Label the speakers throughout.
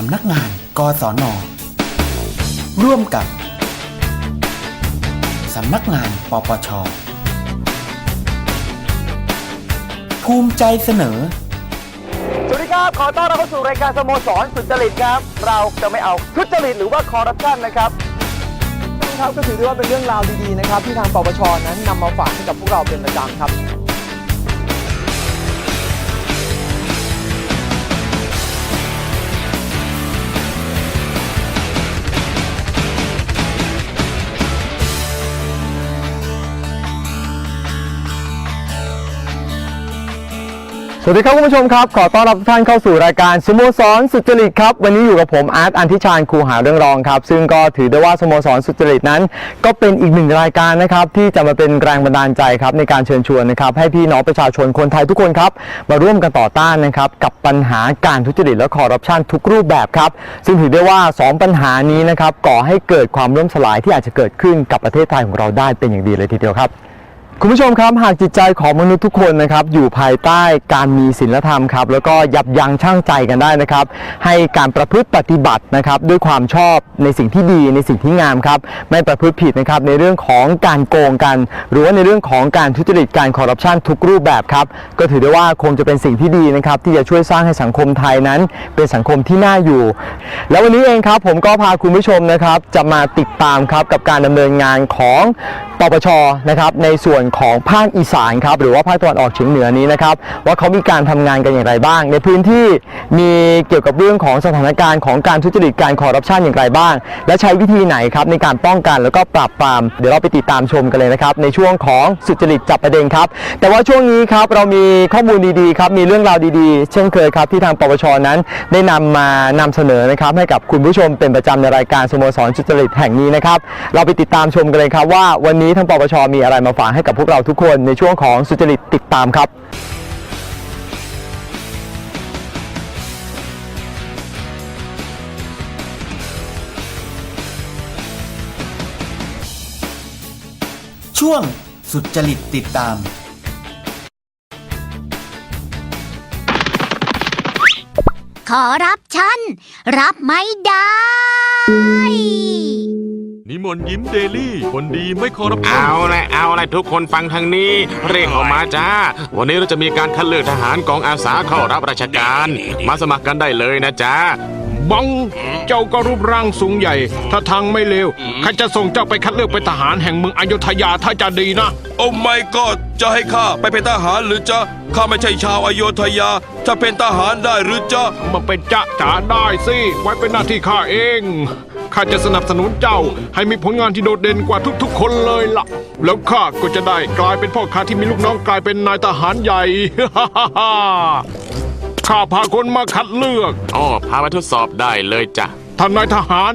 Speaker 1: สำนักงานกศนร่วมกับ สำนักงาน ปปช ภูมิใจเสนอ
Speaker 2: สวัสดีครับ ขอต้อนรับเข้าสู่รายการสโมสรสุจริตครับ เราจะไม่เอาทุจริตหรือว่าคอร์รัปชันนะครับ ครับก็ถือได้ว่าเป็นเรื่องราวดีๆนะครับ ที่ทางปปชนั้นนำมาฝากให้กับพวกเราเป็นประจำครับ สวัสดีครับคุณผู้ชมครับ ขอต้อนรับทุกท่านเข้าสู่รายการสโมสรสุจริตครับ วันนี้อยู่กับผมอาร์ตอันทิชานครูหาเรื่องรองครับ ซึ่งก็ถือได้ว่าสโมสรสุจริตนั้น ก็เป็นอีกหนึ่งรายการนะครับที่จะมาเป็นแรงบันดาลใจครับในการเชิญชวนนะครับให้พี่น้องประชาชนคนไทยทุกคนครับมาร่วมกันต่อต้านนะครับกับปัญหาการทุจริตและคอร์รัปชันทุกรูปแบบครับซึ่งถือได้ว่าสองปัญหานี้นะครับก่อให้เกิดความร่มสลายที่อาจจะเกิดขึ้นกับประเทศไทยของเราได้เป็นอย่างดีเลยทีเดียวครับ คุณผู้ชมครับหากจิตใจของมนุษย์ทุกคนนะครับอยู่ภายใต้การมีศีลธรรมครับแล้วก็ยับยั้งชั่งใจกันได้นะครับ ให้การประพฤติปฏิบัตินะครับด้วยความชอบในสิ่งที่ดีในสิ่งที่งามครับไม่ประพฤติผิดนะครับในเรื่องของการโกงกัน หรือว่าในเรื่องของการทุจริตการคอร์รัปชันทุกรูปแบบครับก็ถือได้ว่าคงจะเป็นสิ่งที่ดีนะครับที่จะช่วยสร้างให้สังคมไทยนั้น เป็นสังคมที่น่าอยู่ แล้ววันนี้เองครับผมก็พาคุณผู้ชมนะครับจะมาติดตามครับกับการดำเนินงานของปปชนะครับในส่วนของภาคอีสานครับหรือว่าภาคตะวันออกเฉียงเหนือนี้นะครับว่าเขามีการทำงานกันอย่างไรบ้าง ในพื้นที่มีเกี่ยวกับเรื่องของสถานการณ์ของการทุจริตการคอร์รัปชันอย่างไรบ้าง และใช้วิธีไหนครับในการป้องกันแล้วก็ปราบปราม เดี๋ยวเราไปติดตามชมกันเลยนะครับในช่วงของสุจริตจับประเด็นครับ แต่ว่าช่วงนี้ครับเรามีข้อมูลดีๆครับมีเรื่องราวดีๆ เช่นเคยครับที่ทางปปชนั้นได้นำมานำเสนอนะครับให้กับคุณผู้ชมเป็นประจำในรายการสโมสรสุจริตแห่งนี้นะครับเราไปติดตามชมกันเลยครับว่าวันนี้ทางปปชมีอะไรมาฝากให้กับพวกเราทุกคนในช่วงของสุจริตติดตามครับ
Speaker 1: ช่วงสุดจริตติดตาม
Speaker 3: ขอรับฉัน รับไม่ได้
Speaker 4: นิ มนต์ยิ้มเดลี่คนดีไม่คอร์รัปชัน
Speaker 5: เอาละเอาละทุกคนฟังทางนี้ เรียกออกมาจ้า วันนี้เราจะมีการคัดเลือกทหารกองอาสาเข้ารับราชการ มาสมัครกันได้เลยนะจ้า
Speaker 4: บัง เจ้าก็รูปร่างสูงใหญ่ ถ้าทางไม่เลวใครจะส่งเจ้าไปคัดเลือกเป็นทหารแห่งเมืองอยุธยาถ้าจะดีนะ
Speaker 6: โอ้ไม่ก็จะให้ข้าไปเป็นทหารหรือจะข้าไม่ใช่ชาวอโยธยาจะเป็นทหารได้หรือจะ
Speaker 4: มาเป็นจะจ๋าได้สิ ไว้เป็นหน้าที่ข้าเอง ข้าจะสนับสนุนเจ้าให้มีผลงานที่โดดเด่นกว่าทุกๆ คนเลยล่ะ แล้วข้าก็จะได้กลายเป็นพ่อค้าที่มีลูกน้องกลายเป็นนายทหารใหญ่ ข้าพาคนมาคัดเลือก
Speaker 5: อ๋อพามาทดสอบได้เลยจ้ะ
Speaker 4: ท่านนายทหาร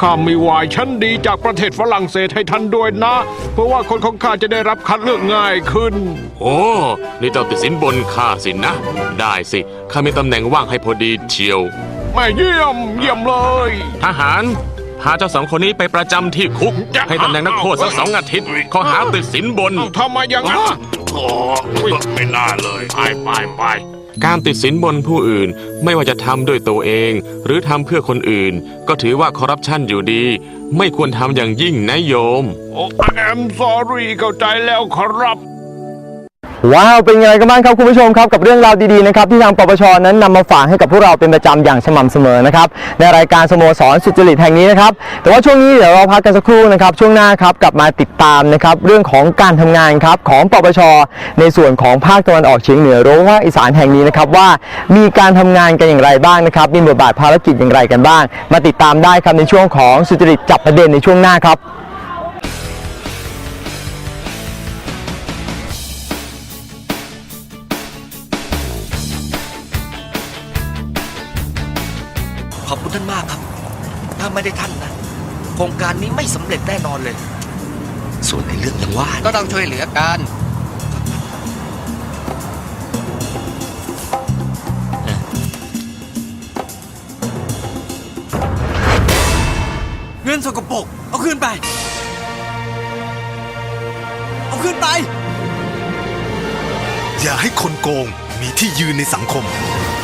Speaker 4: ข้ามีวายชั้นดีจากประเทศฝรั่งเศสให้ท่านด้วยนะ เพราะว่าคนของข้าจะได้รับคัดเลือกง่ายขึ้น
Speaker 5: โอ้ นี่เจ้าติดสินบนข้าสินะ ได้สิ ข้ามีตำแหน่งว่างให้พอดีเชียว
Speaker 4: แม่เยี่ยม เยี่ยมเลย
Speaker 5: ทหาร พาเจ้าสองคนนี้ไปประจำที่คุก ให้ตำแหน่งนักโทษสักสองอาทิตย์ข้อหาติดสินบน
Speaker 4: เอ้าทำไมอย่างนั้น
Speaker 6: โอ้ไม่น่าเลยไปไปไป
Speaker 5: การติดสินบนผู้อื่นไม่ว่าจะทำด้วยตัวเอง หรือทำเพื่อคนอื่น ก็ถือว่าคอร์รัปชันอยู่ดี ไม่ควรทำอย่างยิ่งนะโยม
Speaker 4: โอ้แอมสอรี่เข้าใจแล้วครับ
Speaker 2: ว้าวเป็นไงกันบ้างครับคุณผู้ชมครับกับเรื่องราวดีๆนะครับที่ทางปปชนั้นนำมาฝากให้กับพวกเราเป็นประจำอย่างสม่ำเสมอนะครับในรายการสโมสรสุจริตแห่งนี้นะครับแต่ว่าช่วงนี้เดี๋ยวเราพักกันสักครู่นะครับช่วงหน้าครับกลับมาติดตามนะครับเรื่องของการทำงานครับของปปช ในส่วนของภาคตะวันออกเฉียงเหนือรือว่าอีสานแห่งนี้นะครับว่ามีการทำงานกันอย่างไรบ้างนะครับมีบทบาทภารกิจอย่างไรกันบ้าง มาติดตามได้ครับในช่วงของสุจริตจับประเด็นในช่วงหน้าครับ
Speaker 7: ไม่สำเร็จแน่นอนเลย ส่วนในเรื่องอยังว่า
Speaker 8: ก็ต้องช่วยเหลือกัน
Speaker 7: เงินสกปรกเอาขึ้นไป เอาขึ้นไป
Speaker 9: อย่าให้คนโกงมีที่ยืนในสังคม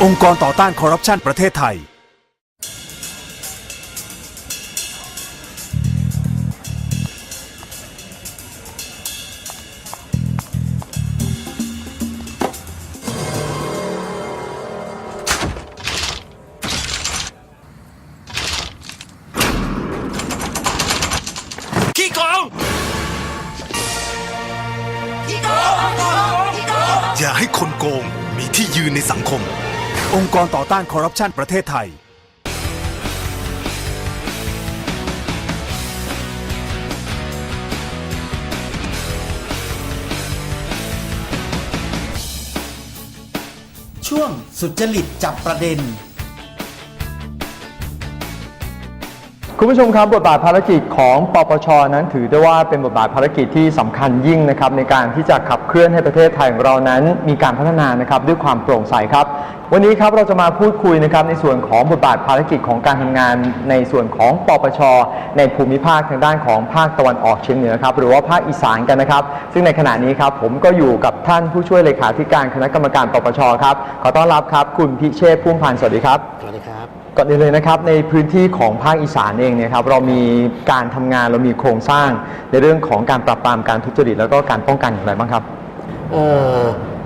Speaker 10: องค์กรต่อต้านคอร์รัปชันประเทศไทย
Speaker 8: โกง มีที่ยืนในสังคม องค์กรต่อต้านคอร์รัปชันประเทศไทย
Speaker 1: ช่วงสุจริตจับประเด็น
Speaker 2: คุณผู้ชมครับบทบาทภารกิจของปปชนั้นถือได้ว่าเป็นบทบาทภารกิจที่สำคัญยิ่งนะครับในการที่จะขับเคลื่อนให้ประเทศไทยของเรานั้น มีการพัฒนานะครับด้วยความโปร่งใสครับ วันนี้ครับเราจะมาพูดคุยนะครับในส่วนของบทบาทภารกิจของการทำงาน ในส่วนของปปช ในภูมิภาคทางด้านของภาคตะวันออกเฉียงเหนือครับหรือว่าภาคอีสานกันนะครับ ซึ่งในขณะนี้ครับผมก็อยู่กับท่านผู้ช่วยเลขาธิการคณะกรรมการปปชครับขอต้อนรับครับคุณพิเชษพุ่มพันธ์สวัสดีครับ
Speaker 9: สวัสดีครับ
Speaker 2: ก่อนอื่นเลยนะครับในพื้นที่ของภาคอีสานเองเนี่ยครับเรามีการทำงานเรามีโครงสร้างในเรื่องของการปราบปรามการทุจริตแล้วก็การป้องกันอย่างไรบ้างครับ
Speaker 9: เอ่อ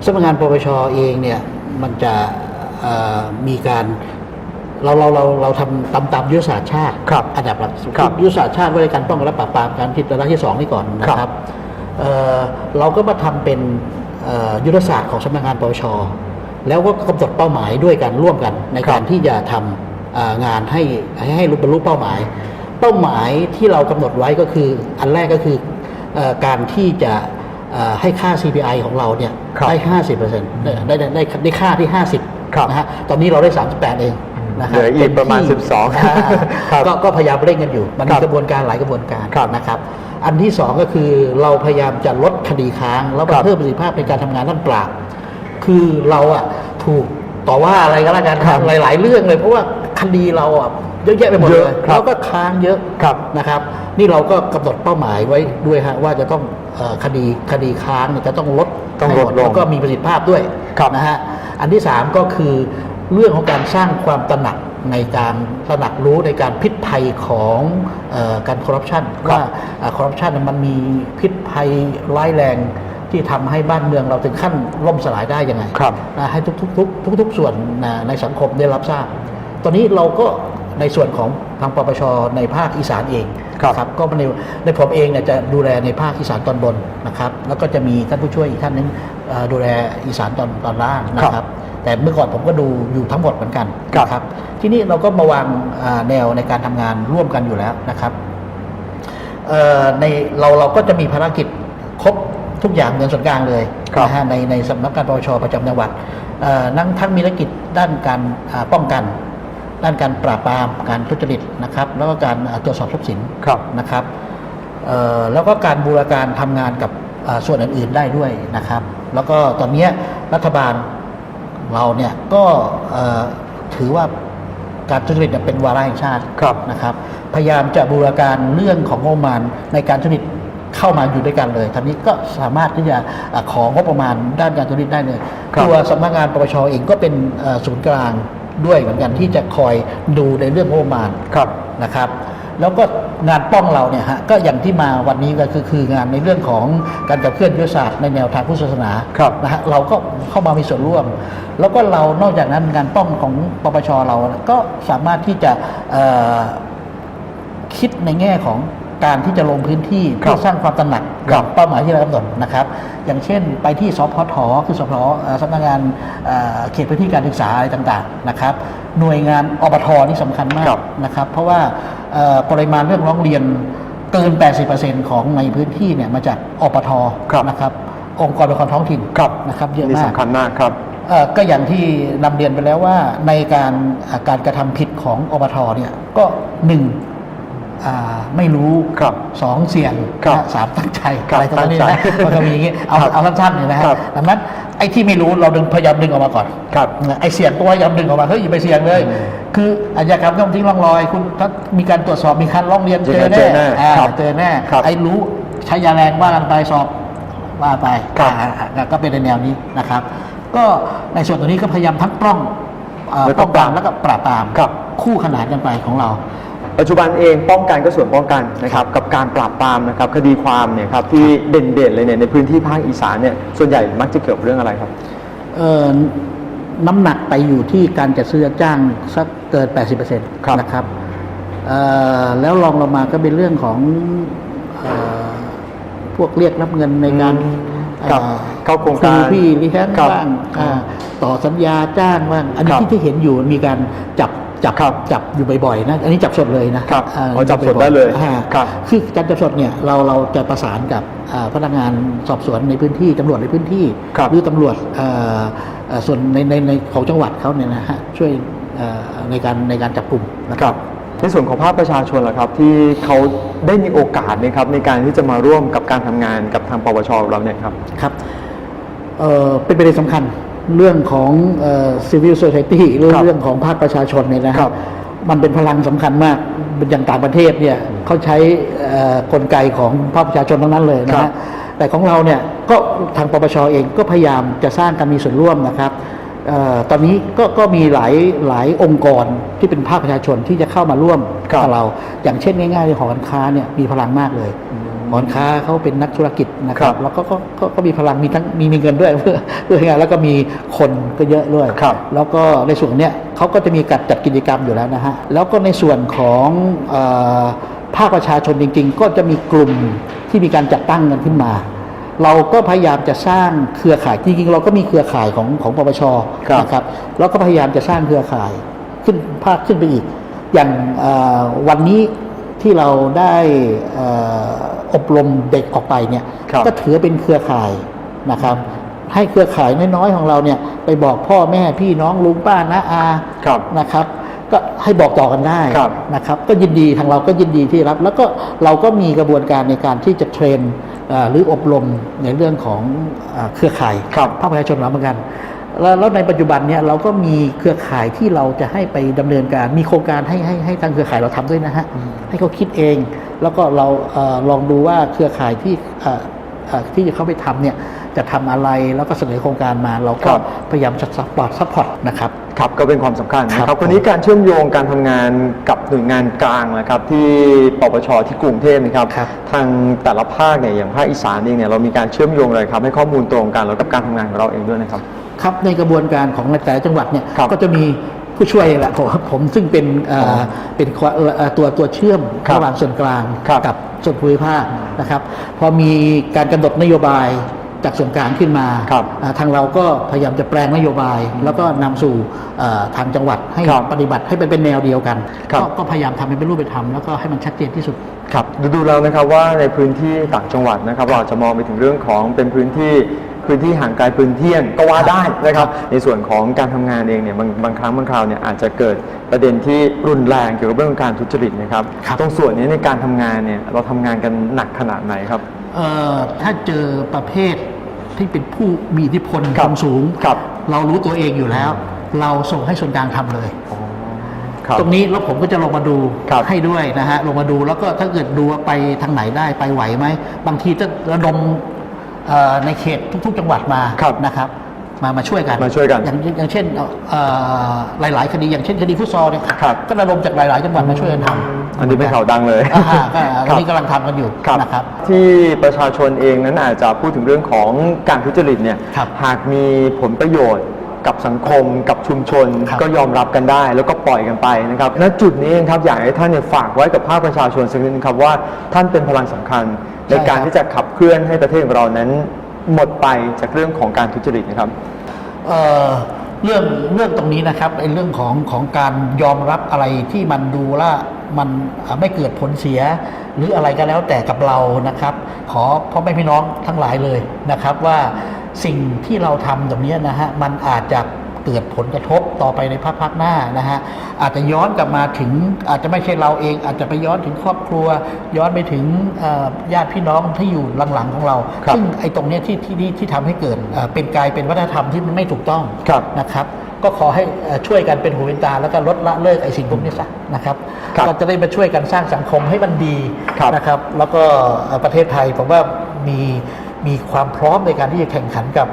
Speaker 9: สำนักงานปปชเองเนี่ยมันจะเอ่อมีการเราเราเราเราทำตามตามยุทธศาสตร์ชาติ
Speaker 2: ครับ
Speaker 9: อันดับหลัก
Speaker 2: ครับ
Speaker 9: ยุทธศาสตร์ชาติว่าในการป้องกันและปราบปรามการผิดระดับที่สองนี่ก่อนนะค
Speaker 2: ครั
Speaker 9: รับบเอ่อเราก็มาทำเป็นเอ่อยุทธศาสตร์ของสำนักงานปปชแล้วก็กำหนดเป้าหมายด้วยกันร่วมกันในการที่จะทำเอ่อ งานให้ให้ให้บรรลุเป้าหมาย เป้าหมายที่เรากำหนดไว้ก็คือ อันแรกก็คือเอ่อการที่จะเอ่อให้ค่า CPI ของเราเนี่ย
Speaker 2: ครับ
Speaker 9: ได้50เปอร์เซ็นต์ได้ได้ได้ได้ค่าที่
Speaker 2: ครับ
Speaker 9: 50นะฮะตอนนี้เราได้38เองนะฮะ
Speaker 2: เหลืออีกประมาณ
Speaker 9: เต็ที่
Speaker 2: 12
Speaker 9: อ่า
Speaker 2: ครับ
Speaker 9: ก็ก็พยายามเร่งกันอยู่ มัน
Speaker 2: ครั
Speaker 9: มี
Speaker 2: บ
Speaker 9: กระบวนการหลายกระบวนการ
Speaker 2: ครับ
Speaker 9: นะครับ อันที่สองก็คือเราพยายามจะลดคดีค้าง แล้วก็
Speaker 2: ครับ
Speaker 9: เพิ่มประสิทธิภาพในการทำงานด้านปราบ คือเราอะถูกต่อว่าอะไรก็แล้วกัน
Speaker 2: ครับ
Speaker 9: หลาย ๆ เรื่องเลยเพราะว่า คดีเราอะเยอะแยะไปหมด
Speaker 2: เย
Speaker 9: เล
Speaker 2: อะ
Speaker 9: ย
Speaker 2: ครับ
Speaker 9: แล้วก็ค้างเยอะ
Speaker 2: ครับ
Speaker 9: นะครับ นี่เราก็กำหนดเป้าหมายไว้ด้วยฮะว่าจะต้องเอ่อคดีคดีค้างเนี่ยจะต้องลด
Speaker 2: ต้อง
Speaker 9: ให้หม
Speaker 2: ลดลง
Speaker 9: แล้วก็มีประสิทธิภาพด้วย
Speaker 2: ครับ
Speaker 9: นะฮะอันที่สามก็คือเรื่องของการสร้างความตระหนักในการตระหนักรู้ในการพิษภัยของเออการคอร์รัปชันว่าคอร์รัปชันมันมีพิษภัยร้ายแรงที่ทำให้บ้านเมืองเราถึงขั้นล่มสลายได้ยังไง
Speaker 2: ครับ
Speaker 9: นะให้ทุกๆทุกๆทุกๆส่วนนะในสังคมได้รับทราบ ตอนนี้เราก็ในส่วนของทางปปชในภาคอีสานเอง
Speaker 2: ครับ
Speaker 9: นะก็ในในผมเองเนี่ยจะดูแลในภาคอีสานตอนบนนะครับ แล้วก็จะมีท่านผู้ช่วยอีกท่านหนึงเอ่อดูแลอีสานตอนตอนล่างนะค
Speaker 2: ครั
Speaker 9: รับ
Speaker 2: บ
Speaker 9: แต่เมื่อก่อนผมก็ดูอยู่ทั้งหมดเหมือนกัน
Speaker 2: ครับ
Speaker 9: นะครับที่นี่เราก็มาวางอ่าแนวในการทำงานร่วมกันอยู่แล้วนะครับเอ่อในเราเราก็จะมีภารกิจครบทุกอย่างเหมือนส่วนกลางเลย
Speaker 2: ครับ
Speaker 9: นะฮะในในสำนักงานปปชประจำจังหวัดเอ่อนั่งทั้งมีภารกิจด้านการอ่าป้องกัน ด้านการปราบปรามการทุจริตนะครับ แล้วก็การอ่าตรวจสอบทรัพย์สิน
Speaker 2: ครับ
Speaker 9: นะครับเอ่อแล้วก็การบูรณาการทำงานกับอ่าส่วนอื่นๆได้ด้วยนะครับ แล้วก็ตอนเนี้ยรัฐบาลเราเนี่ยก็เอ่อถือว่าการทุจริตเนี่ยเป็นวาระแห่งชาติ
Speaker 2: ครับ
Speaker 9: นะครับ พยายามจะบูรณาการเรื่องของงบประมาณในการทุจริตเข้ามาอยู่ด้วยกันเลยทางนี้ก็สามารถที่จะอ่าของบประมาณด้านการทุจริตได้เลย
Speaker 2: ครับ
Speaker 9: ตัวสำนักงานปปชเองก็เป็นเอ่อศูนย์กลาง ด้วยเหมือนกันที่จะคอยดูในเรื่องงบประมาณ
Speaker 2: ครับ
Speaker 9: นะครับ แล้วก็งานป้องเราเนี่ยฮะก็อย่างที่มาวันนี้ก็คือคืองานในเรื่องของการขับเคลื่อนยุทธศาสตร์ในแนวทางพุทธศาสนา
Speaker 2: ครับ
Speaker 9: นะฮะเราก็เข้ามามีส่วนร่วม แล้วก็เรานอกจากนั้นงานป้องของปปชเราก็สามารถที่จะเอ่อคิดในแง่ของ การที่จะลงพื้นที่เพื่อสร้างความตระหนัก
Speaker 2: ครับ
Speaker 9: เป้าหมายที่เรากำหนดนะครับ อย่างเช่นไปที่สพทคือสพเอ่อสำนักงานเอ่อเขตพื้นที่การศึกษาอะไรต่างๆนะครับ หน่วยงานอบทนี่สำคัญมาก
Speaker 2: ครับ
Speaker 9: นะครับ เพราะว่าเอ่อปริมาณเรื่องร้องเรียนเกิน 80%ของในพื้นที่เนี่ยมาจากอบท
Speaker 2: ครับ
Speaker 9: นะครับ องค์กรปกครองท้องถิ่น
Speaker 2: ครับ
Speaker 9: นะครับเยอะ
Speaker 2: นี่
Speaker 9: มาก
Speaker 2: สำคัญมากครับ
Speaker 9: เอ่อก็อย่างที่นำเรียนไปแล้วว่าในการอ่าการกระทำผิดของอบทเนี่ยก็หนึ่งอ่า ไม่รู้
Speaker 2: ครับ
Speaker 9: สองเสี่ยง
Speaker 2: ครับ
Speaker 9: นะสามตั้งใจ
Speaker 2: ครับ
Speaker 9: อะไรทั้งนั้น
Speaker 2: ตั้งใจ
Speaker 9: นะมันก็มีอย่างงี้เอา
Speaker 2: ครับ
Speaker 9: เอาสั้นๆเนี่ยนะฮะ
Speaker 2: ครับ
Speaker 9: ดังนั้นไอ้ที่ไม่รู้เราดึงพยายามดึงออกมาก่อน
Speaker 2: ครับ
Speaker 9: ไอ้เสี่ยงตัวพยายามดึงออกมาเฮ้ยอย่าไปเสี่ยงเลย คืออาชญากรรมต้องทิ้งร่องรอย คุณถ้ามีการตรวจสอบมีการร้องเรียนเจอ
Speaker 2: เจ
Speaker 9: แน่
Speaker 2: อแน่
Speaker 9: อ่า
Speaker 2: ครับ
Speaker 9: เจอแน่
Speaker 2: ครับ
Speaker 9: ไอ้รู้ใช้ยาแรงว่ากันไปสอบว่าไป
Speaker 2: ครับ
Speaker 9: อ่าอ่าก็เป็นในแนวนี้นะครับ ก็ในส่วนตัวนี้ก็พยายามทั้งป้องเอ่อ
Speaker 2: แล้วก็
Speaker 9: ป้องกัน
Speaker 2: ปราบ
Speaker 9: แล้วก็ปราบปราม
Speaker 2: ครับ
Speaker 9: คู่ขนานกันไปของเรา
Speaker 2: ปัจจุบันเองป้องกันก็ส่วนป้องกันนะครับกับการปราบปรามนะครับคดีความเนี่ยครับที่เด่นๆเลยเนี่ยในพื้นที่ภาคอีสานเนี่ยส่วนใหญ่มักจะเกี่ยวกับเรื่องอะไรครับ
Speaker 9: เอ่อน้ำหนักไปอยู่ที่การจัดซื้อจัดจ้างสักเกิน 80%
Speaker 2: ครับ
Speaker 9: นะครับเอ่อแล้วรองลงมาก็เป็นเรื่องของเออพวกเรียกรับเงินในการ
Speaker 2: ครับ
Speaker 9: เอ่อ
Speaker 2: เข้าโครง
Speaker 9: ครู
Speaker 2: การ
Speaker 9: พี่เลี้ยง
Speaker 2: ครับ
Speaker 9: บ้างอ่าต่อสัญญาจ้างบ้างอันนี้
Speaker 2: ครับ
Speaker 9: ที่ที่เห็นอยู่มีการจับ จับ
Speaker 2: ครับ
Speaker 9: จับอยู่บ่อยๆนะอันนี้จับสดเลยนะครับา
Speaker 2: อ๋อจับสด
Speaker 9: บ่อๆ
Speaker 2: ได้เลย
Speaker 9: อ่า
Speaker 2: ครับ
Speaker 9: คือการจับสดเนี่ยเราเราจะประสานกับอ่าพนักงานสอบสวนในพื้นที่ตำรวจในพื้นที่
Speaker 2: ครับ
Speaker 9: หรือตำรวจเอ่อเอ่อส่วนในในในของจังหวัดเขาเนี่ยนะฮะช่วยเอ่อในการในการจับกลุ่มนะ
Speaker 2: ค
Speaker 9: ค
Speaker 2: รั
Speaker 9: รั
Speaker 2: บบในส่วนของภาคประชาชนล่ะครับที่เขาได้มีโอกาสนะครับในการที่จะมาร่วมกับการทำงานกับทางปปชของเราเนี่ยครับ
Speaker 9: ครับเอ่อเป็นประเด็นสำคัญ เรื่องของเอ่อ civil society หรือ
Speaker 2: ครับ
Speaker 9: เรื่องของภาคประชาชนเนี่ยนะค
Speaker 2: ครั
Speaker 9: รับบมันเป็นพลังสำคัญมากอย่างต่างประเทศเนี่ยเขาใช้เอ่อกลไกของภาคประชาชนทั้งนั้นเลยนะ
Speaker 2: ครั
Speaker 9: ฮะ
Speaker 2: บ
Speaker 9: แต่ของเราเนี่ยก็ทางปปชเองก็พยายามจะสร้างการมีส่วนร่วมนะครับเอ่อตอนนี้ก็ก็มีหลายหลายองค์กรที่เป็นภาคประชาชนที่จะเข้ามาร่วม
Speaker 2: ครับ
Speaker 9: กับเรา อย่างเช่นง่ายๆในหอการค้าเนี่ยมีพลังมากเลยห อการค้าเขาเป็นนักธุรกิจนะค
Speaker 2: ครั
Speaker 9: รับ
Speaker 2: บ
Speaker 9: แล้วก็ก็ก็ก็มีพลังมีทั้งมีมีเงินด้วยเพื่อเพื่อให้งานแล้วก็มีคนก็เยอะด้วย
Speaker 2: ครับ
Speaker 9: แล้วก็ในส่วนเนี้ยเขาก็จะมีการจัดกิจกรรมอยู่แล้วนะฮะแล้วก็ในส่วนของเออภาคประชาชนจริง ๆ ก็จะมีกลุ่มที่มีการจัดตั้งกันขึ้นมาเราก็พยายามจะสร้างเครือข่ายจริงๆเราก็มีเครือข่ายของของปปช
Speaker 2: ครับ
Speaker 9: นะครับ แล้วก็พยายามจะสร้างเครือข่ายขึ้นภาคขึ้นไปอีก อย่างเอ่อวันนี้ที่เราได้เอ่ออบรมเด็กออกไปเนี่ย
Speaker 2: ครับ
Speaker 9: ก็ถือเป็นเครือข่ายนะครับให้เครือข่ายน้อยๆของเราเนี่ยไปบอกพ่อแม่พี่น้องลุงป้าน้าอา
Speaker 2: ครับ
Speaker 9: นะครับ ก็ให้บอกต่อกันได้
Speaker 2: ครับ
Speaker 9: นะครับ ก็ยินดีทางเราก็ยินดีที่รับ แล้วก็เราก็มีกระบวนการในการที่จะเทรนเอ่อหรืออบรมในเรื่องของเอ่อเครือข่าย
Speaker 2: ครับ
Speaker 9: ภาคประชาชนเราเหมือนกัน แล้วแล้วในปัจจุบันเนี่ยเราก็มีเครือข่ายที่เราจะให้ไปดำเนินการ มีโครงการให้ให้ให้ทางเครือข่ายเราทำด้วยนะฮะให้เขาคิดเอง แล้วก็เราเออลองดูว่าเครือข่ายที่เอ่อเอ่อที่จะเข้าไปทำเนี่ยจะทำอะไรแล้วก็เสนอโครงการมา เราก็
Speaker 2: ครับ
Speaker 9: พยายามจะซัพพอร์ตซัพพอร์ตนะครับ
Speaker 2: ครับก็เป็นความสำคัญนะค
Speaker 9: ครั
Speaker 2: รับบวันนี้การเชื่อมโยงการทำงานกับหน่วยงานกลางนะครับที่ปปชที่กรุงเทพนะครับ
Speaker 9: ครับ
Speaker 2: ทางแต่ละภาคเนี่ยอย่างภาคอีสานเองเนี่ยเรามีการเชื่อมโยงอะไรครับให้ข้อมูลตรงกันแล้วกับการทำงานของเราเองด้วยนะครับ
Speaker 9: ครับในกระบวนการของแต่ละจังหวัดเนี่ย
Speaker 2: ครับ
Speaker 9: ก็จะมีผู้ช่วยแหละผมผมซึ่งเป็นเอ่อเป็นควเอ่อตัวตัวเชื่อม
Speaker 2: ครับ
Speaker 9: ระหว่างส่วนกลาง
Speaker 2: ครับ
Speaker 9: กับส่วนภูมิภาคนะครับ พอมีการกำหนดนโยบายจากส่วนกลางขึ้นมา
Speaker 2: ครับ
Speaker 9: อ่าทางเราก็พยายามจะแปลงนโยบาย แล้วก็นำสู่เอ่อทางจังหวัดให้
Speaker 2: ครับ
Speaker 9: ปฏิบัติให้เป็นเป็นแนวเดียวกัน
Speaker 2: ครับ
Speaker 9: ก็ก็พยายามทำให้เป็นรูปเป็นธรรมแล้วก็ให้มันชัดเจนที่สุด
Speaker 2: ครับดูดูแล้วนะครับว่าในพื้นที่ต่างจังหวัดนะครับ เราอาจจะมองไปถึงเรื่องของเป็นพื้นที่ พื้นที่ห่างไกลพื้นเที่ยงก็ว่าได้นะครับ ในส่วนของการทำงานเองเนี่ยบางบางครั้งบางคราวเนี่ยอาจจะเกิดประเด็นที่รุนแรงเกี่ยวกับเรื่องของการทุจริตนะครับ
Speaker 9: ครับ
Speaker 2: ตรงส่วนนี้ในการทำงานเนี่ยเราทำงานกันหนักขนาดไหนครับ
Speaker 9: เอ่อถ้าเจอประเภทที่เป็นผู้มีอิทธิพล
Speaker 2: ครับ
Speaker 9: ความสูง
Speaker 2: ครับ
Speaker 9: เรารู้ตัวเองอยู่แล้ว เราส่งให้ส่วนกลางทำเลย
Speaker 2: ครับ
Speaker 9: ตรงนี้แล้วผมก็จะลงมาดู
Speaker 2: ครับ
Speaker 9: ให้ด้วยนะฮะลงมาดูแล้วก็ถ้าเกิดดูว่าไปทางไหนได้ไปไหวไหมบางทีจะระดม เอ่อในเขตทุก ๆ จังหวัดมา
Speaker 2: ครับ
Speaker 9: นะครับ มามาช่วยกัน
Speaker 2: มาช่วยกัน
Speaker 9: อย่างอย่างเช่นเอ่อหลาย ๆ คดีอย่างเช่นคดีฟุตซอลเนี่ย
Speaker 2: ครับ
Speaker 9: ก็ระดมจากหลาย ๆ จังหวัดมาช่วยกันทำ
Speaker 2: อันนี้เป็นข่าวดังเลย
Speaker 9: อ่าฮะก็
Speaker 2: ค
Speaker 9: อั
Speaker 2: รั
Speaker 9: น
Speaker 2: บ
Speaker 9: นี้กำลังทำกันอยู่
Speaker 2: ครับ
Speaker 9: นะครับ
Speaker 2: ที่ประชาชนเองนั้นอาจจะพูดถึงเรื่องของการทุจริตเนี่ย
Speaker 9: ครับ
Speaker 2: หากมีผลประโยชน์ กับสังคม กับชุมชน
Speaker 9: ครับ
Speaker 2: ก็ยอมรับกันได้ แล้วก็ปล่อยกันไปนะครับณจุดนี้เองครับอยากให้ท่านเนี่ยฝากไว้กับภาคประชาชนสักนิดนึงครับว่าท่านเป็นพลังสำคัญ ในการที่จะขับเคลื่อนให้ประเทศของเรานั้น หมดไปจากเรื่องของการทุจริตนะครับ
Speaker 9: เอ่อเรื่องเรื่องตรงนี้นะครับไอ้เรื่องของของการยอมรับอะไรที่มันดูว่ามันอ่าไม่เกิดผลเสีย หรืออะไรก็แล้วแต่กับเรานะครับ ขอพ่อแม่พี่น้องทั้งหลายเลยนะครับว่า สิ่งที่เราทำตรงเนี้ยนะฮะมันอาจจะเกิดผลกระทบต่อไปในภาคภาคหน้านะฮะอาจจะย้อนกลับมาถึงอาจจะไม่ใช่เราเอง อาจจะไปย้อนถึงครอบครัว ย้อนไปถึงเอ่อญาติพี่น้องที่อยู่หลังๆของเรา
Speaker 2: ครับ
Speaker 9: ซึ่งไอ้ตรงเนี้ยที่ที่ที่ที่ทำให้เกิดเอ่อเป็นกลายเป็นวัฒนธรรมที่มันไม่ถูกต้อง
Speaker 2: ครับ
Speaker 9: นะครับก็ขอให้เอ่อช่วยกันเป็นหูเป็นตา แล้วก็ลดละเลิกไอ้สิ่งพวกนี้ซะนะครับ
Speaker 2: ครับ
Speaker 9: ก็จะได้มาช่วยกันสร้างสังคมให้มันดี
Speaker 2: ครับ
Speaker 9: นะครับ แล้วก็เอ่อประเทศไทยผมว่ามี มีความพร้อมในการที่จะแข่งขันกับ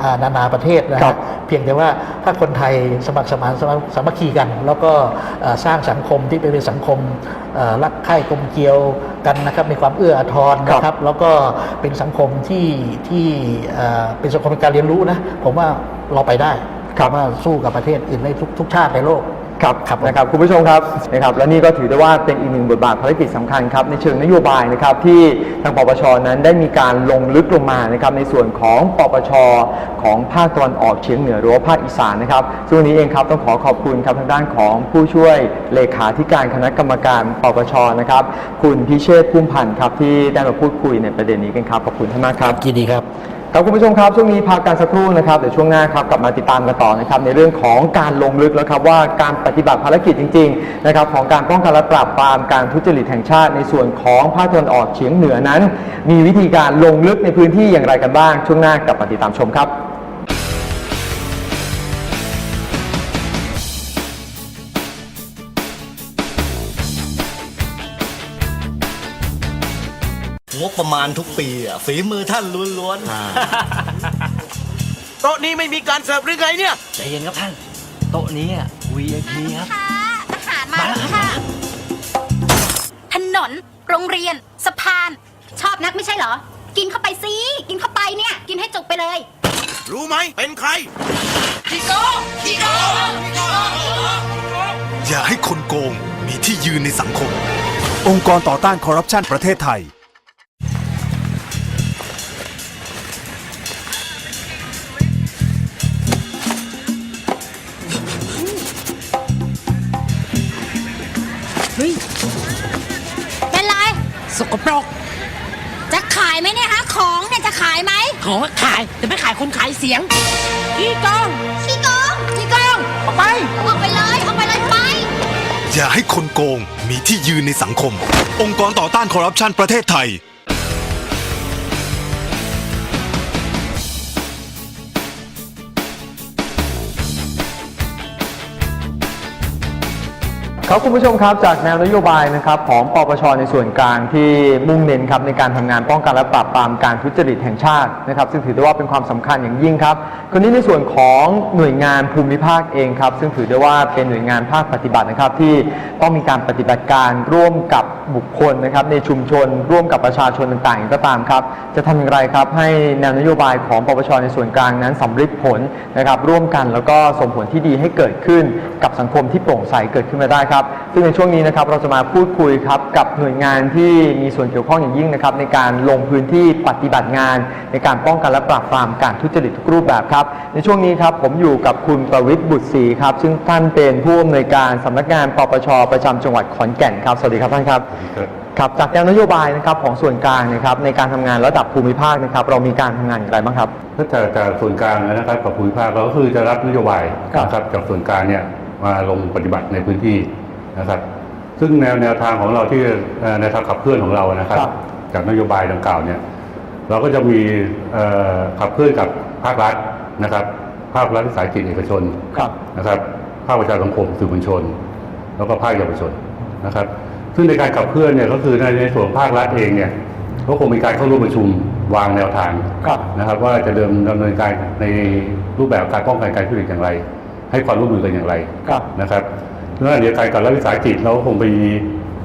Speaker 9: อ่านานาประเทศนะ
Speaker 2: ครั
Speaker 9: ฮะ
Speaker 2: บ
Speaker 9: เพียงแต่ว่าถ้าคนไทยสมัครสมานสมัครสามัคคีกัน แล้วก็เอ่อสร้างสังคมที่เป็นสังคมเอ่อรักใคร่กลมเกลียวกันนะครับมีความเอื้ออาทรนะครับ แล้วก็เป็นสังคมที่ที่เอ่อเป็นสังคมในการเรียนรู้นะผมว่าเราไปได้
Speaker 2: ครับ
Speaker 9: ว่าสู้กับประเทศอื่นได้ทุกทุกชาติในโลก
Speaker 2: ครับ
Speaker 9: ครับผม
Speaker 2: นะครับคุณผู้ชมครับนะครับและนี่ก็ถือได้ว่าเป็นอีกหนึ่งบทบาทภารกิจสำคัญครับในเชิงนโยบายนะครับที่ทางปปชนั้นได้มีการลงลึกลงมานะครับในส่วนของปปชของภาคตะวันออกเฉียงเหนือหรือว่าภาคอีสานนะครับซึ่งวันนี้เองครับต้องขอขอบคุณครับทางด้านของผู้ช่วยเลขาธิการคณะกรรมการปปชนะครับคุณพิเชษฐ์พุ่มพันธ์ครับที่ได้มาพูดคุยในประเด็นนี้กันครับขอบคุณท่านมากครับ
Speaker 9: ยินดีครับ
Speaker 2: ครับคุณผู้ชมครับช่วงนี้พักกันสักครู่นะครับเดี๋ยวช่วงหน้าครับกลับมาติดตามกันต่อนะครับในเรื่องของการลงลึกแล้วครับว่าการปฏิบัติภารกิจจริงๆนะครับของการป้องกันและปราบปรามการทุจริตแห่งชาติ ในส่วนของภาคตะวันออกเฉียงเหนือนั้น มีวิธีการลงลึกในพื้นที่อย่างไรกันบ้าง ช่วงหน้ากลับมาติดตามชมครับ
Speaker 1: งบประมาณทุกปีอะฝีมือท่านล้วน
Speaker 7: โต๊ะนี้ไม่มีการเสิร์ฟหรือไงเนี่ย
Speaker 1: ๆใจเย็นครับท่าน โต๊ะนี้อะ VIP ครับ
Speaker 3: ค่ะอาหารมาแล้วค่ะ ถนน โรงเรียน สะพาน ชอบนักไม่ใช่เหรอ กินเข้าไปสิ กินเข้าไปเนี่ย กินให้จุกไปเลย
Speaker 6: รู้ไหมเป็นใคร
Speaker 8: อย่าให้คนโกงมีที่ยืนในสังคม องค์กรต่อต้านคอร์รัปชันประเทศไทย
Speaker 10: กปรก
Speaker 3: จะขายไหมเนี่ยฮะของเนี่ยจะขายไหม
Speaker 10: ของขายแต่ไม่ขายคนขายเสียงขี้กอง
Speaker 3: ขี้โกงขี้โกง
Speaker 10: ออกไป
Speaker 3: ออกไปเลยออกไปเลยไป
Speaker 8: อย่าให้คนโกงมีที่ยืนในสังคม องค์กรต่อต้านคอร์รัปชันประเทศไทย
Speaker 2: ครับคุณผู้ชมครับจากแนวนโยบายนะครับของปปชในส่วนกลางที่มุ่งเน้นครับในการทำงานป้องกันและปราบปรามการทุจริตแห่งชาตินะครับ ซึ่งถือได้ว่าเป็นความสำคัญอย่างยิ่งครับคนนี้ในส่วนของหน่วยงานภูมิภาคเองครับ ซึ่งถือได้ว่าเป็นหน่วยงานภาคปฏิบัตินะครับ ที่ต้องมีการปฏิบัติการร่วมกับบุคคลนะครับในชุมชน ร่วมกับประชาชนต่างๆอย่างก็ตามครับ จะทำอย่างไรครับให้แนวนโยบายของปปชในส่วนกลางนั้นสำฤทธิ์ผลนะครับร่วมกันแล้วก็ส่งผลที่ดีให้เกิดขึ้นกับสังคมที่โปร่งใสเกิดขึ้นมาได้ครับซึ่งในช่วงนี้นะครับเราจะมาพูดคุยครับกับหน่วยงานที่มีส่วนเกี่ยวข้องอย่างยิ่งนะครับในการลงพื้นที่ปฏิบัติงาน ในการป้องกันและปราบปรามการทุจริตทุกรูปแบบครับในช่วงนี้ครับผมอยู่กับคุณประวิทย์บุตรศรีครับซึ่งท่านเป็นผู้อำนวยการสำนักงานปปชประจำจังหวัดขอนแก่นครับสวัสดีครับท่านครับครับจากแนวนโยบายนะครับของส่วนกลางนะครับในการทำงานระดับภูมิภาคนะครับเรามีการทำงานอย่างไรบ้างครับ
Speaker 11: ถ้าจากจากส่วนกลางนะครับกับภูมิภาคเราก็คือจะรับนโยบาย
Speaker 2: ครับ
Speaker 11: นะครับจากส่วนกลางเนี่ยมาลงปฏิบัติในพื้นที่ นะครับ ซึ่งแนวแนวทางของเราที่เอ่อในทางขับเคลื่อนของเรานะครับ
Speaker 2: ครับ
Speaker 11: จากนโยบายดังกล่าวเนี่ยเราก็จะมีเอ่อขับเคลื่อนกับภาครัฐนะครับ ภาครัฐวิสาหกิจเอกชน
Speaker 2: ครับ
Speaker 11: นะครับ ภาคประชาสังคมสื่อมวลชน แล้วก็ภาคเยาวชนนะครับ ซึ่งในการขับเคลื่อนเนี่ยก็คือในในส่วนภาครัฐเองเนี่ยก็คงมีการเข้าร่วมประชุมวางแนวทาง
Speaker 2: ครับ
Speaker 11: นะครับ ว่าจะเดิมดำเนินการในรูปแบบการป้องกันการทุจริตอย่างไร ให้ความร่วมมือกันอย่างไร
Speaker 2: ครับ
Speaker 11: นะครับ เรื่องเดียวกันกับรัฐวิสาหกิจเราก็คงไป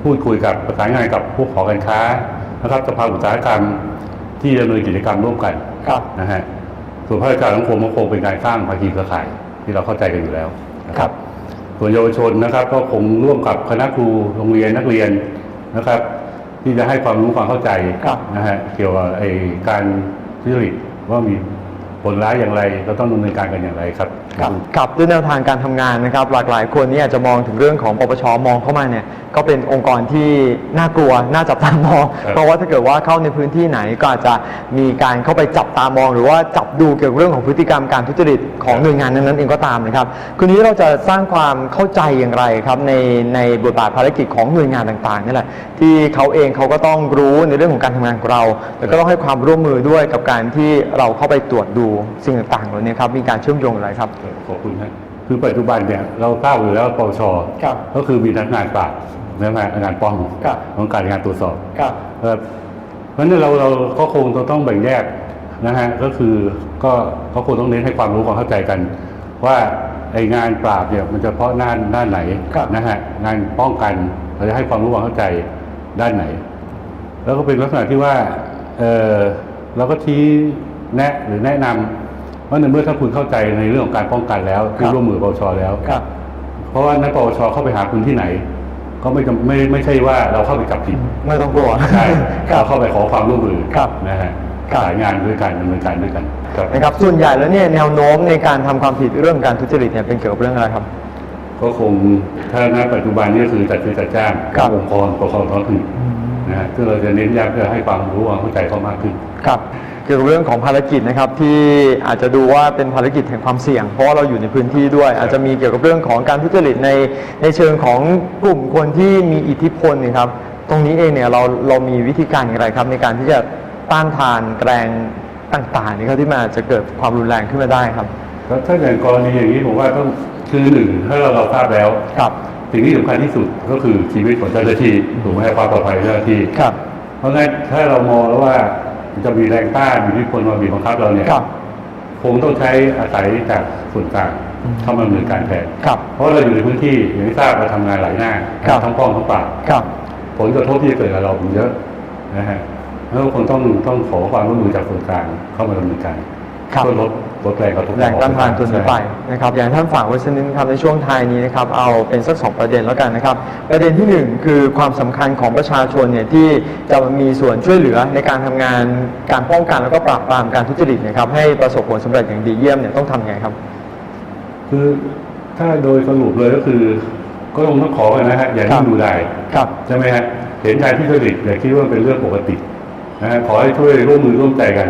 Speaker 11: พูดคุยกับประสานงานกับพวกหอการค้านะครับสภาอุตสาหกรรมที่ดำเนินกิจกรรมร่วมกัน
Speaker 2: ครับ
Speaker 11: นะฮะส่วนภาคการสังคมก็คงเป็นการสร้างภาคีเครือข่ายที่เราเข้าใจกันอยู่แล้วนะครับส่วนเยาวชนนะครับ ก็คงร่วมกับคณะครูโรงเรียนนักเรียนนะครับ ที่จะให้ความรู้ความเข้าใจ
Speaker 2: ครับ
Speaker 11: นะฮะเกี่ยวกับไอ้การทุจริตว่ามี ผลร้ายอย่างไรเราต้องดำเนินการกันอย่างไรครับ
Speaker 2: ครับครับด้วยแนวทางการทำงานนะครับ หลากหลายคนเนี่ยอาจจะมองถึงเรื่องของปปชมองเข้ามาเนี่ยก็เป็นองค์กรที่น่ากลัวน่าจับตามอง
Speaker 11: ครับ
Speaker 2: เพราะว่าถ้าเกิดว่าเข้าในพื้นที่ไหนก็อาจจะมีการเข้าไปจับตามอง หรือว่าจับดูเกี่ยวกับเรื่องของพฤติกรรมการทุจริตของหน่วยงานนั้นๆเองก็ตามนะครับคืนนี้เราจะสร้างความเข้าใจอย่างไรครับในในบทบาทภารกิจของหน่วยงานต่างๆนี่แหละที่เขาเองเขาก็ต้องรู้ในเรื่องของการทำงานของเรา แล้วก็ต้องให้ความร่วมมือด้วยกับการที่เราเข้าไปตรวจดูสิ่งต่างๆเหล่านี้ครับมีการเชื่อมโยงอะไรครับ
Speaker 11: ขอบคุณครับคือปัจจุบันเนี่ยเราทราบอยู่แล้วปปช
Speaker 2: ครับ
Speaker 11: ก็คือมีพนักงานปราบพนักงานงานป้อง
Speaker 2: ครับ
Speaker 11: ของการงานตรวจสอบ
Speaker 2: ครับ
Speaker 11: เอ่อเพราะฉะนั้นเราเราก็คงจะต้องแบ่งแยกนะฮะก็คือก็เขาคงต้องเน้นให้ความรู้ความเข้าใจกัน ว่าไองานปราบเนี่ยมันจะเฉพาะด้านด้านไหน
Speaker 2: ครับ
Speaker 11: นะฮะงานป้องกันเราจะให้ความรู้ความเข้าใจด้านไหน แล้วก็เป็นลักษณะที่ว่าเออเราก็ชี้ แนะหรือแนะนำว่าในเมื่อถ้าคุณเข้าใจในเรื่องของการป้องกันแล้วที่ร่วมมือปปชแล้ว
Speaker 2: ครับ
Speaker 11: เพราะว่านักปวชเข้าไปหาคุณที่ไหน ก็ไม่จำไม่ไม่ใช่ว่าเราเข้าไปจับผิด
Speaker 2: ไม่ต้องกลัว
Speaker 11: ใช่
Speaker 2: ครั
Speaker 11: เรา
Speaker 2: บ
Speaker 11: เข้าไปขอความร่วมมือ
Speaker 2: ครับ
Speaker 11: นะฮะ
Speaker 2: ครับ
Speaker 11: สายงานด้วยกันดำเนินการด้วยกันครับ
Speaker 2: นะครับส่วนใหญ่แล้วเนี่ยแนวโน้มในการทำความผิดเรื่องการทุจริตเนี่ยเป็นเกี่ยวกับเรื่องอะไรครับ
Speaker 11: ก็คงถ้าณปัจจุบันนี้ก็คือจัดซื้อจัดจ้าง
Speaker 2: ครับ
Speaker 11: องค์กรปกครองท้องถิ่นนะฮะซึ่งเราจะเน้นย้ำเพื่อให้ความรู้ความเข้าใจเขามากขึ้น
Speaker 2: ครับเกี่ยวกับเรื่องของภารกิจนะครับที่อาจจะดูว่าเป็นภารกิจแห่งความเสี่ยง เพราะว่าเราอยู่ในพื้นที่ด้วย อาจจะมีเกี่ยวกับเรื่องของการทุจริตในในเชิงของกลุ่มคนที่มีอิทธิพลนะครับ ตรงนี้เองเนี่ยเราเรามีวิธีการอย่างไรครับ ในการที่จะต้านทานแกรงต่างๆนี่ครับที่มันอาจจะเกิดความรุนแรงขึ้นมาได้ครับ
Speaker 11: ก็ถ้าอย่างกรณีอย่างนี้ผมว่าต้องคือหนึ่งถ้าเราเราทราบแล้ว
Speaker 2: ครับ
Speaker 11: สิ่งที่สำคัญที่สุดก็คือชีวิตของเจ้าหน้าที่ถูกไหมครับความปลอดภัยของเจ้าหน้าที่
Speaker 2: ครับ
Speaker 11: เพราะงั้นถ้าเรามองแล้วว่า จะมีแรงต้านมีอิทธิพลมาบีบบังคับเราเนี่ย
Speaker 2: ครับ
Speaker 11: คงต้องใช้อาศัยจากส่วนกลางเข้ามาดำเนินการแทน
Speaker 2: ครับ
Speaker 11: เพราะเราอยู่ในพื้นที่อย่างที่ทราบเราทำงานหลายหน้า
Speaker 2: ครับ
Speaker 11: ทั้งป้องทั้งปราบ
Speaker 2: ครับ
Speaker 11: ผลกระทบที่จะเกิดกับเรามันเยอะนะฮะแล้วคงต้องต้องขอความร่วมมือจากส่วนกลางเข้ามาดำเนินการ
Speaker 2: ครับ
Speaker 11: เพื่อลด ลดแรงกระทบ
Speaker 2: แรงต้านทานตัวนี้ไปนะครับอย่างท่านฝากไว้สักนิดนะครับในช่วงท้ายนี้นะครับเอาเป็นสักสองประเด็นแล้วกันนะครับ ประเด็นที่หนึ่งคือความสำคัญของประชาชนเนี่ยที่จะมีส่วนช่วยเหลือในการทำงานการป้องกันแล้วก็ปราบปรามการทุจริตนะครับให้ประสบผลสำเร็จอย่างดีเยี่ยมเนี่ยต้องทำยังไงครับ
Speaker 11: คือถ้าโดยสรุปเลยก็คือ ก็ต้องต้องขอกันนะฮะอย่า
Speaker 2: ครั
Speaker 11: นิ่
Speaker 2: บ
Speaker 11: งดูได้
Speaker 2: ครับ
Speaker 11: ใช่ไหมฮะเห็นการที่ทุจริตอย่าคิดว่าเป็นเรื่องปกตินะฮะขอให้ช่วยร่วมมือร่วมใจกัน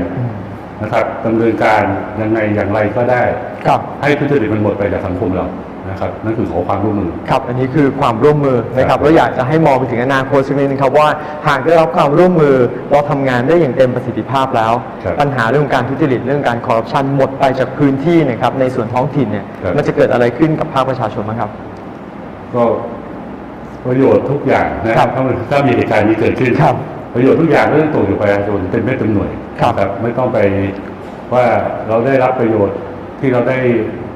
Speaker 11: นะครับดำเนินการยังไงอย่างไรก็ได้
Speaker 2: ครับ
Speaker 11: ให้ทุจริตมันหมดไปจากสังคมเรานะครับนั่นคือขอความร่วมมือ
Speaker 2: ครับอันนี้คือความร่วมมือนะค
Speaker 11: ครั
Speaker 2: รับบแล้วอยากจะให้มองไปถึงอนาคตสักนิดนึงครับว่าหากได้รับความร่วมมือเราทำงานได้อย่างเต็มประสิทธิภาพแล้ว
Speaker 11: ครับ
Speaker 2: ปัญหาเรื่องการทุจริตเรื่องการคอร์รัปชันหมดไปจากพื้นที่นะครับในส่วนท้องถิ่นเนี่ย
Speaker 11: ครับ
Speaker 2: มันจะเกิดอะไรขึ้นกับภาคประชาชนบ้างครับ
Speaker 11: ก็ประโยชน์ทุกอย่างนะครับถ้ามันถ้ามีเหตุการณ์นี้เกิดขึ้น
Speaker 2: ครับ
Speaker 11: ประโยชน์ทุกอย่างเรื่องตกอยู่ประชาชนเป็นเม็ดเป็นหน่วย
Speaker 2: ครับ
Speaker 11: นะไม่ต้องไปว่าเราได้รับประโยชน์ที่เราได้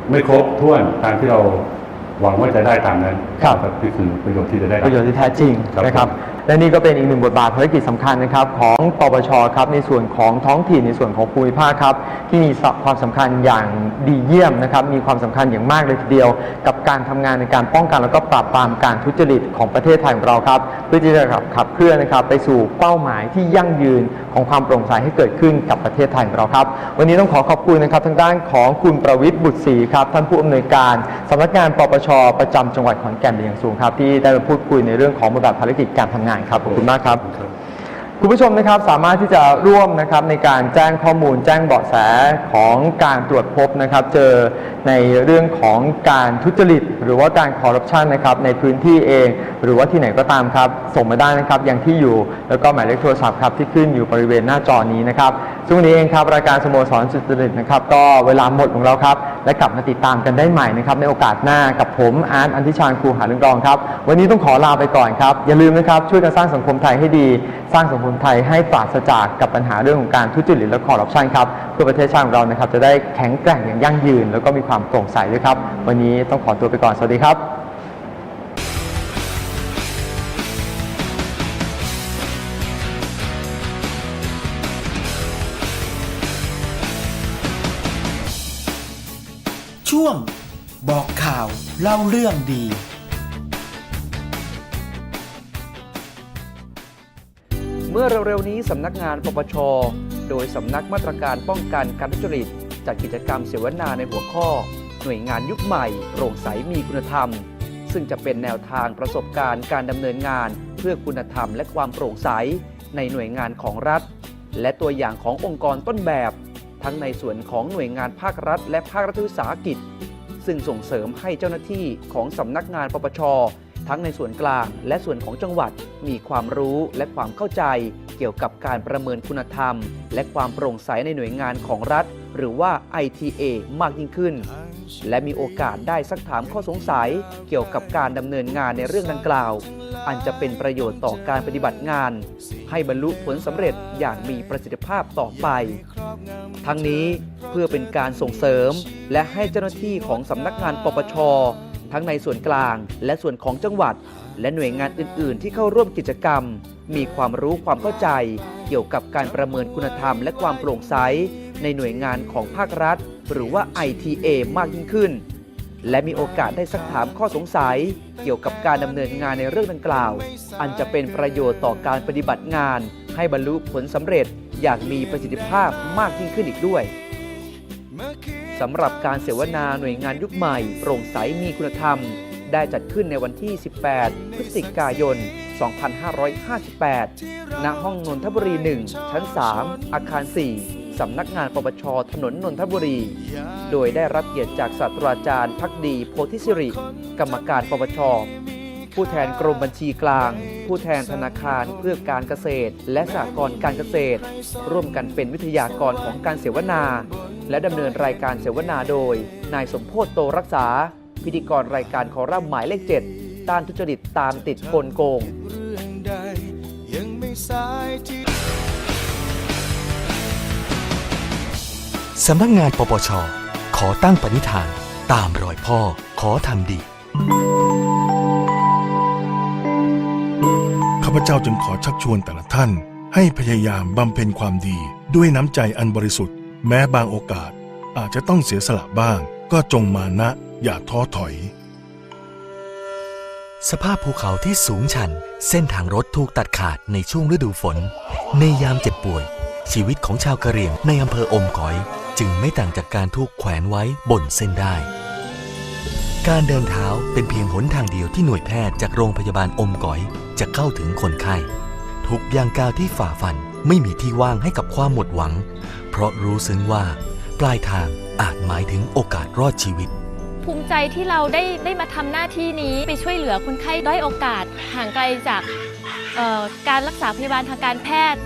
Speaker 11: ไม่ครบถ้วนตามที่เราหวังว่าจะได้ตามนั้น
Speaker 2: ครับ
Speaker 11: นะนี่คือประโยชน์ที่จะได้
Speaker 2: ป
Speaker 11: รับ
Speaker 2: ระโยชน์ที่แท้จริง
Speaker 11: ครับ
Speaker 2: นะครับ และนี่ก็เป็นอีกหนึ่งบทบาทภารกิจสำคัญนะครับของปปชครับในส่วนของท้องถิ่นในส่วนของภูมิภาคครับที่มีความสำคัญอย่างดีเยี่ยมนะครับมีความสำคัญอย่างมากเลยทีเดียว กับการทำงานในการป้องกันแล้วก็ปราบปรามการทุจริตของประเทศไทยของเราครับเพื่อที่จะขับเคลื่อนนะครับไปสู่เป้าหมายที่ยั่งยืนของความโปร่งใสให้เกิดขึ้นกับประเทศไทยของเราครับ วันนี้ต้องขอขอบคุณนะครับทางด้านของคุณประวิทย์บุตรศรีครับท่านผู้อำนวยการสำนักงานปปชประจำจังหวัดขอนแก่นเป็นอย่างสูงครับที่ได้มาพูดคุยในเรื่องของบทบาทภารกิจการทำงานครับขอบคุณมากครับ คุณผู้ชมนะครับสามารถที่จะร่วมนะครับในการแจ้งข้อมูลแจ้งเบาะแสของการตรวจพบนะครับ เจอในเรื่องของการทุจริต หรือว่าการคอร์รัปชันนะครับในพื้นที่เอง หรือว่าที่ไหนก็ตามครับ ส่งมาได้นะครับอย่างที่อยู่ แล้วก็หมายเลขโทรศัพท์ครับที่ขึ้นอยู่บริเวณหน้าจอนี้นะครับซึ่งวันนี้เองครับรายการสโมสรสุจริตนะครับก็เวลาหมดของเราครับ และกลับมาติดตามกันได้ใหม่นะครับในโอกาสหน้ากับผมอาร์ตอันทิชานครูหาเรื่องรองครับ วันนี้ต้องขอลาไปก่อนครับ อย่าลืมนะครับช่วยกันสร้างสังคมไทยให้ดี สร้างสังคมไทยให้ปราศจากกับปัญหาเรื่องของการทุจริตและคอร์รัปชันครับเพื่อประเทศชาติของเรานะครับจะได้แข็งแกร่งอย่างยั่งยืน แล้วก็มีความโปร่งใสด้วยครับ วันนี้ต้องขอตัวไปก่อนสวัสดีครับ
Speaker 1: ช่วง บอกข่าวเล่าเรื่องดี
Speaker 12: เมื่อเร็วๆนี้สำนักงานปปช โดยสำนักมาตรการป้องกันการทุจริต จัดกิจกรรมเสวนาในหัวข้อ หน่วยงานยุคใหม่โปร่งใสมีคุณธรรม ซึ่งจะเป็นแนวทางประสบการณ์การดำเนินงาน เพื่อคุณธรรมและความโปร่งใสในหน่วยงานของรัฐ และตัวอย่างขององค์กรต้นแบบ ทั้งในส่วนของหน่วยงานภาครัฐ และภาครัฐวิสาหกิจ ซึ่งส่งเสริมให้เจ้าหน้าที่ของสำนักงานปปช ทั้งในส่วนกลางและส่วนของจังหวัด มีความรู้และความเข้าใจ เกี่ยวกับการประเมินคุณธรรม และความโปร่งใสในหน่วยงานของรัฐ หรือว่า ITA มากยิ่งขึ้น และมีโอกาสได้ซักถามข้อสงสัยเกี่ยวกับการดำเนินงานในเรื่องดังกล่าว อันจะเป็นประโยชน์ต่อการปฏิบัติงาน ให้บรรลุผลสำเร็จอย่างมีประสิทธิภาพต่อไป ทั้งนี้เพื่อเป็นการส่งเสริม และให้เจ้าหน้าที่ของสำนักงานปปชทั้งในส่วนกลางและส่วนของจังหวัด และหน่วยงานอื่น ๆ ที่เข้าร่วมกิจกรรม มีความรู้ความเข้าใจ เกี่ยวกับการประเมินคุณธรรมและความโปร่งใส ในหน่วยงานของภาครัฐ หรือว่า ITA มากยิ่งขึ้น และมีโอกาสได้ซักถามข้อสงสัย เกี่ยวกับการดำเนินงานในเรื่องดังกล่าว อันจะเป็นประโยชน์ต่อการปฏิบัติงาน ให้บรรลุผลสำเร็จอย่างมีประสิทธิภาพมากยิ่งขึ้นอีกด้วยสำหรับการเสวนาหน่วยงานยุคใหม่โปร่งใสมีคุณธรรม ได้จัดขึ้นในวันที่ 18 พฤศจิกายน 2558 ณ ห้องนนทบุรี 1 ชั้น 3 อาคาร 4 สำนักงานปปชถนนนนทบุรี โดยได้รับเกียรติจากศาสตราจารย์พักดีโพธิสิริ กรรมการปปช ผู้แทนกรมบัญชีกลาง ผู้แทนธนาคารเพื่อการเกษตร และสหกรณ์การเกษตร ร่วมกันเป็นวิทยากรของการเสวนา และดำเนินรายการเสวนาโดย นายสมโพธโตรักษา พิธีกรรายการคอรัมน์หมายเลข7ต้านทุจริตตามติดกลโกง
Speaker 13: สำนักงานปปช ขอตั้งปณิธาน ตามรอยพ่อ ขอทำดี
Speaker 8: ข้าพเจ้าจึงขอชักชวนแต่ละท่าน ให้พยายามบำเพ็ญความดี ด้วยน้ำใจอันบริสุทธิ์ แม้บางโอกาส อาจจะต้องเสียสละบ้าง ก็จงมานะ อย่าท้อถอย
Speaker 13: สภาพภูเขาที่สูงชัน เส้นทางรถถูกตัดขาดในช่วงฤดูฝน ในยามเจ็บป่วย ชีวิตของชาวกะเหรี่ยงในอำเภออมก๋อย จึงไม่ต่างจากการถูกแขวนไว้บนเส้นได้ การเดินเท้าเป็นเพียงหนทางเดียวที่หน่วยแพทย์จากโรงพยาบาลอมก๋อย จะเข้าถึงคนไข้ ทุกย่างก้าวที่ฝ่าฟันไม่มีที่ว่างให้กับความหมดหวัง เพราะรู้ซึ้งว่าปลายทางอาจหมายถึงโอกาสรอดชีวิต
Speaker 14: ภูมิใจที่เราได้ได้มาทำหน้าที่นี้ไปช่วยเหลือคนไข้ด้อยโอกาสห่างไกลจากเอ่อการรักษาพยาบาลทางการแพทย์